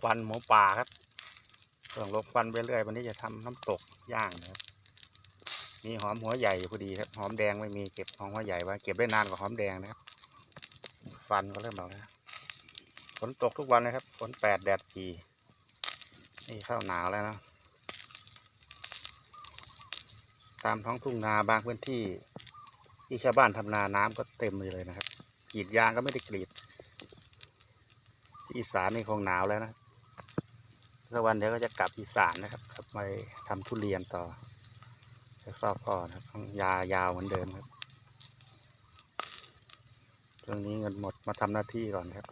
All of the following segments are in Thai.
ควันหมูป่าครับเครื่องลมควันไปเรื่อยวันนี้จะทำน้ำตกย่างนะครับมีหอมหัวใหญ่พอดีครับหอมแดงไม่มีเก็บหอมหัวใหญ่ไว้เก็บได้นานกว่าหอมแดงนะครับ ฟันก็เริ่มออกแล้วฝนตกทุกวันเลยครับฝนแปดแดดสี่นี่เข้าหนาวแล้วนะตามท้องทุ่งนาบางพื้นที่ ที่ชาวบ้านทำนาน้ำก็เต็มเลยนะครับกรีดยางก็ไม่ได้กรีดที่อีสานนี่คงหนาวแล้วนะ สักวันเดี๋ยวก็จะกลับอีสานนะครับกลับไปทำทุเรียนต่อจะครอบพ่อนะครับต้องยายาวเหมือนเดิมครับช่วงนี้เงินหมดมาทำหน้าที่ก่อนครับ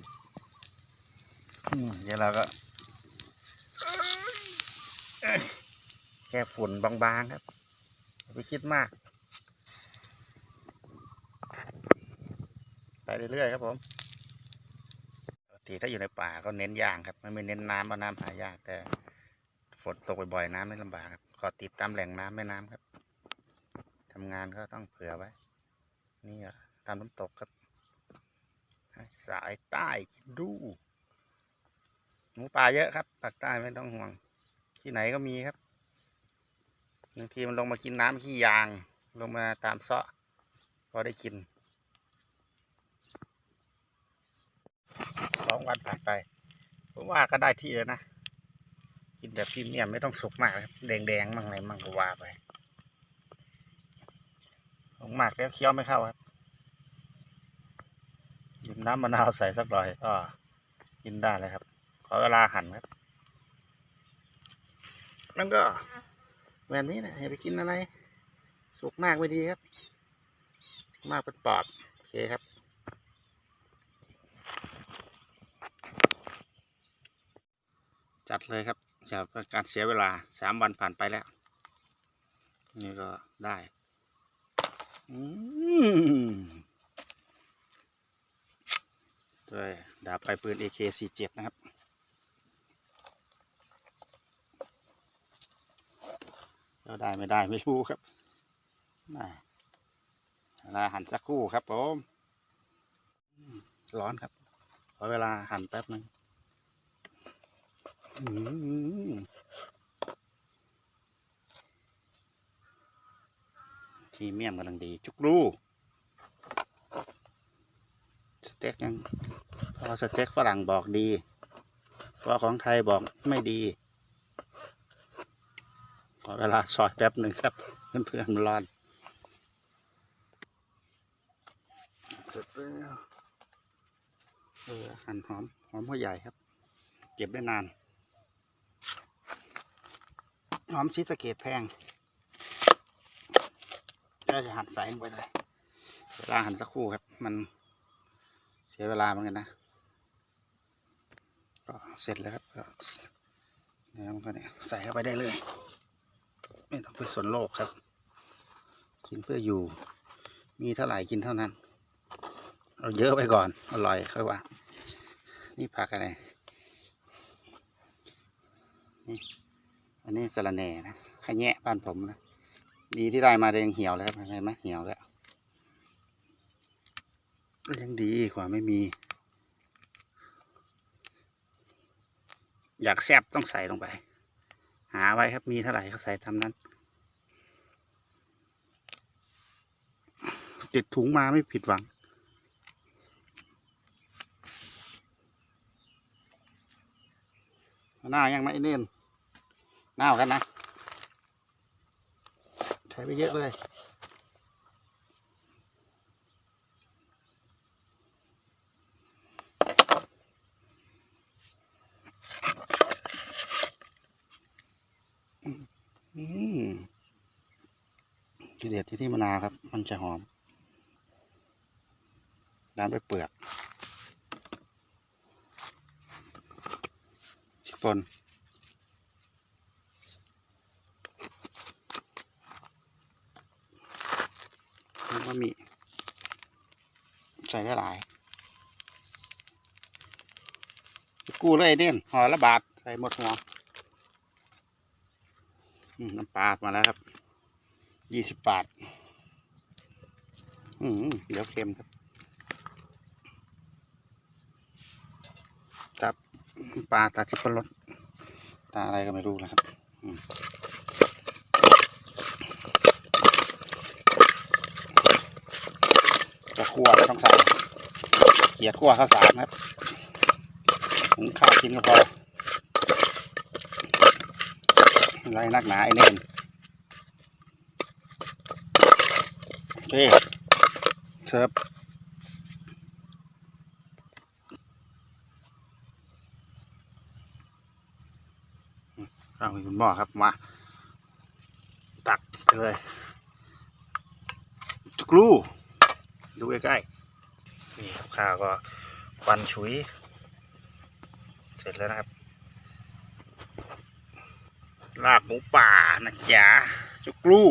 เดี๋ยวเราก็ แค่ฝุ่นบางๆครับอย่าไปคิดมาก ไปเรื่อยๆครับผม ปกติถ้าอยู่ในป่าก็เน้นย่างครับไม่ไม่เน้นน้ำเพราะน้ำหายากแต่ฝนตกบ่อยๆน้ำไม่ลำบากครับขอติดตามแหล่งน้ำแม่น้ำครับทำงานก็ต้องเผื่อไว้ นี่อะทำน้ำตกครับ สายใต้กินดูหมูป่าเยอะครับปากใต้ไม่ต้องห่วง ที่ไหนก็มีครับบางทีมันลงมากินน้ำขี้ยาง ลงมาตามเซาะพอได้กิน สองวันผ่านไปผมว่าก็ได้ที่แล้วนะกินแบบพรีเมียมไม่ต้องสุกมากครับแดงๆมั่งอะไรมั่งก็ว่าไปสุกมากแล้วเคี้ยวไม่เข้าครับหยิบน้ำมะนาวใส่สักหน่อยก็กินได้เลยครับ ขอเวลาหั่นครับแล้วก็แบบนี้นะอย่าไปกินอะไร สุกมากไม่ดีครับ มากเป็นปอดโอเคครับ จัดเลยครับอย่าการเสียเวลาสามวันผ่านไปแล้ว นี่ก็ได้ด้วยดาบไปปืน AK47 นะครับ แล้วได้ไม่ได้ไม่รู้ครับเวลาหั่นสักครู่ครับผมอืมร้อนครับขอเวลาหั่นแป๊บหนึ่ง อืมพรีเมียมกำลังดี จุกรูสเต็กยังพอสเต็กฝรั่งบอกดีพอของไทยบอกไม่ดี ขอเวลาซอยแป๊บหนึ่งครับ เพื่อนๆมันร้อนเสร็จแล้วเออหั่นหอม หอมหัวใหญ่ครับ เก็บได้นาน หอมซีสเกตแพงก็จะหั่นใส่ลงไปเลยเวลาหั่นสักครู่ครับ มันเสียเวลาเหมือนกันนะ ก็เสร็จแล้วครับเนี่ยมันก็เนี่ยใส่เข้าไปได้เลย ไม่ต้องไปสนโลกครับ กินเพื่ออยู่ มีเท่าไหร่กินเท่านั้น เอาเยอะไปก่อน อร่อยค่อยว่า นี่ผักอะไรนี่ อันนี้สะระแหน่นะขแยะบ้านผมนะ ดีที่ได้มาได้ยังเหี่ยวแล้วครับเห็นไหมเหี่ยวแล้วยังดีกว่าไม่มี อยากแซบต้องใส่ลงไป หาไว้ครับมีเท่าไหร่ก็ใส่ทำนั้น ติดถุงมาไม่ผิดหวังหน้ายังไม่เน้น หน้ากันนะใช้ไปเยอะเลยอืมทีเด็ดที่ที่มะนาวครับ มันจะหอม น้ำด้วยเปลือกชิปน แล้วก็มี ใส่ได้หลายกู้เลยเนี่ยห่อละบาทใส่หมดหัวอืมน้ำปลามาแล้วครับ ยี่สิบบาท อืมเดี๋ยวเค็มครับ ครับ ปลาตาทิพรสตาอะไรก็ไม่รู้นะครับ อืม จะคั่วต้องใส่เกียดคั่วข้าวสารครับหุงข้าวกินก็พออะไรนักหนาไอ้เน่นโอเคเสิร์ฟเอาคุณหมอครับมาตักเลยจุกรู ดูใกล้ๆนี่ครับข้าวก็ควันฉุย เสร็จแล้วนะครับ ลาบหมูป่านะจ๊ะจุกลู